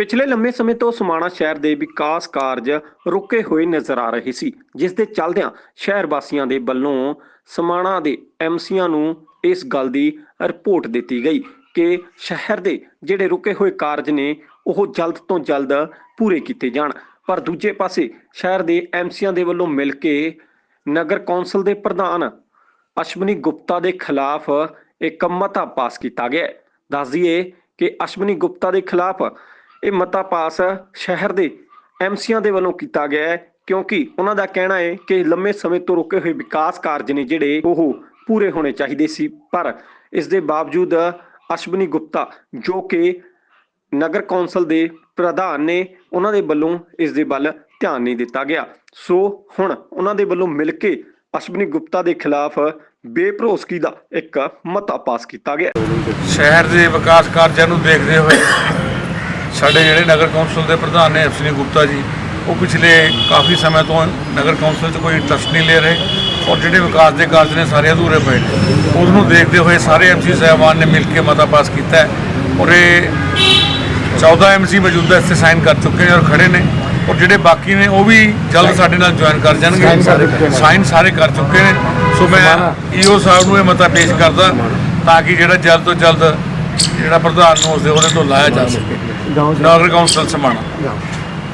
ਪਿਛਲੇ ਲੰਮੇ ਸਮੇਂ ਤੋਂ ਸਮਾਣਾ ਸ਼ਹਿਰ ਦੇ ਵਿਕਾਸ ਕਾਰਜ ਰੁਕੇ ਹੋਏ ਨਜ਼ਰ ਆ ਰਹੇ ਸੀ, ਜਿਸ ਦੇ ਚੱਲਦਿਆਂ ਸ਼ਹਿਰ ਵਾਸੀਆਂ ਦੇ ਵੱਲੋਂ ਸਮਾਣਾ ਦੇ ਐਮਸੀਆਂ ਨੂੰ ਇਸ ਗੱਲ ਦੀ ਰਿਪੋਰਟ ਦਿੱਤੀ ਗਈ ਕਿ ਸ਼ਹਿਰ ਦੇ ਜਿਹੜੇ ਰੁਕੇ ਹੋਏ ਕਾਰਜ ਨੇ, ਉਹ ਜਲਦ ਤੋਂ ਜਲਦ ਪੂਰੇ ਕੀਤੇ ਜਾਣ ਪਰ ਦੂਜੇ ਪਾਸੇ ਸ਼ਹਿਰ ਦੇ ਐਮਸੀਆਂ ਦੇ ਵੱਲੋਂ ਮਿਲ ਕੇ ਨਗਰ ਕੌਂਸਲ ਦੇ ਪ੍ਰਧਾਨ ਅਸ਼ਵਨੀ ਗੁਪਤਾ ਦੇ ਖਿਲਾਫ ਇੱਕ ਮਤਾ ਪਾਸ ਕੀਤਾ ਗਿਆ ਹੈ। ਦੱਸ ਦਈਏ ਕਿ ਅਸ਼ਵਨੀ ਗੁਪਤਾ ਦੇ ਖਿਲਾਫ ਇਹ ਮਤਾ ਪਾਸ ਸ਼ਹਿਰ ਦੇ ਐਮਸੀਆਂ ਦੇ ਵੱਲੋਂ ਕੀਤਾ ਗਿਆ ਹੈ, ਕਿਉਂਕਿ ਉਹਨਾਂ ਦਾ ਕਹਿਣਾ ਹੈ ਕਿ ਲੰਮੇ ਸਮੇਂ ਤੋਂ ਰੁਕੇ ਹੋਏ ਵਿਕਾਸ ਕਾਰਜ ਨੇ ਜਿਹੜੇ ਉਹ ਪੂਰੇ ਹੋਣੇ ਚਾਹੀਦੇ ਸੀ। ਪਰ ਇਸ ਦੇ ਬਾਵਜੂਦ ਅਸ਼ਵਨੀ ਗੁਪਤਾ, ਜੋ ਕਿ ਨਗਰ ਕੌਂਸਲ ਦੇ ਪ੍ਰਧਾਨ ਨੇ, ਉਹਨਾਂ ਦੇ ਵੱਲੋਂ ਇਸ ਦੇ ਵੱਲ ਧਿਆਨ ਨਹੀਂ ਦਿੱਤਾ ਗਿਆ। ਸੋ ਹੁਣ ਉਹਨਾਂ ਦੇ ਵੱਲੋਂ ਮਿਲ ਕੇ ਅਸ਼ਵਨੀ ਗੁਪਤਾ ਦੇ ਖਿਲਾਫ ਬੇਭਰੋਸਗੀ ਦਾ ਇੱਕ ਮਤਾ ਪਾਸ ਕੀਤਾ ਗਿਆ। ਸ਼ਹਿਰ ਦੇ ਵਿਕਾਸ ਕਾਰਜਾਂ ਨੂੰ ਦੇਖਦੇ ਹੋਏ ਸਾਡੇ ਜਿਹੜੇ ਨਗਰ ਕੌਂਸਲ ਦੇ ਪ੍ਰਧਾਨ ਨੇ ਅਫਸਰੀ ਗੁਪਤਾ ਜੀ ਉਹ ਪਿਛਲੇ ਕਾਫੀ ਸਮੇਂ ਤੋਂ ਨਗਰ ਕੌਂਸਲ 'ਚ ਕੋਈ ਇੰਟਰਸਟ ਨਹੀਂ ਲੈ ਰਹੇ ਔਰ ਜਿਹੜੇ ਵਿਕਾਸ ਦੇ ਕਾਰਜ ਨੇ ਸਾਰੇ ਅਧੂਰੇ ਪਏ ਨੇ। ਉਸ ਨੂੰ ਦੇਖਦੇ ਹੋਏ ਸਾਰੇ ਐਮਸੀ ਸਾਹਿਬਾਨ ਨੇ ਮਿਲ ਕੇ ਮਤਾ ਪਾਸ ਕੀਤਾ ਔਰ ਇਹ 14 ਐਮਸੀ ਮੌਜੂਦਾ ਇੱਥੇ ਸਾਈਨ ਕਰ ਚੁੱਕੇ ਨੇ ਔਰ ਖੜੇ ਨੇ ਔਰ ਜਿਹੜੇ ਬਾਕੀ ਨੇ ਉਹ ਵੀ ਜਲਦ ਸਾਡੇ ਨਾਲ ਜੁਆਇਨ ਕਰ ਜਾਣਗੇ। ਸਾਈਨ ਸਾਰੇ ਕਰ ਚੁੱਕੇ ਨੇ। ਸੋ ਮੈਂ ਈਓ ਸਾਹਿਬ ਨੂੰ ਇਹ ਮਤਾ ਪੇਸ਼ ਕਰਦਾ ਤਾਂ ਕਿ ਜਿਹੜਾ ਜਲਦ ਤੋਂ ਜਲਦ ਜਿਹੜਾ ਪ੍ਰਧਾਨ ਨੂੰ ਉਸਦੇ ਉਹਦੇ ਤੋਂ ਲਾਇਆ ਜਾ ਸਕੇ। ਨਗਰ ਕੌਂਸਲ ਸਮਾਣਾ